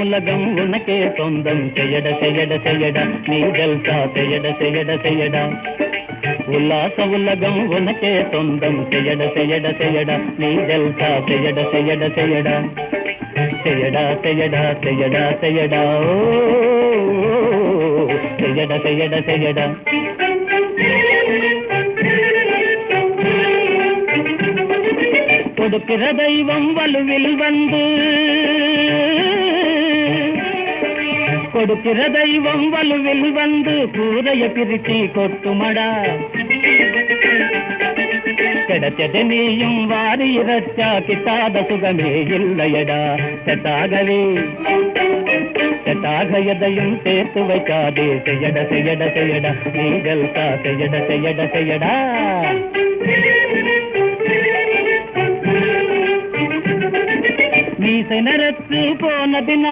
உலகம் உனக்கே சொந்தம். செய்யட செய்யட செய்யடா. நீ ஜல்சா செய்யட செய்யட செய்யடா. உல்லாச உலகம் உனக்கே சொந்தம். செய்யட செய்யட செய்யடா. நீ ஜல்சா செய்யட செய்யட செய்யடா. செய்யடா செய்யடா செய்யடா செய்யடா. ஓ செய்யட செய்யட செய்யடா. கொடுக்கிற தெய்வம் வலுவில் வந்து கொடுக்கிற தெய்வம் வலுவில் வந்து கூரைய பிரிச்சி கொட்டுமடா கிடைச்சது நீயும் வாரி இறச்சா கிட்டாத சுகமே இல்லையடா செட்டாகவே செட்டாக எதையும் சேர்த்து வைக்காதே செய்யட செய்யட செய்யடா நீங்கள் தா செய்யட செய்யட செய்யடா மீசை நரத்து போன பின்னா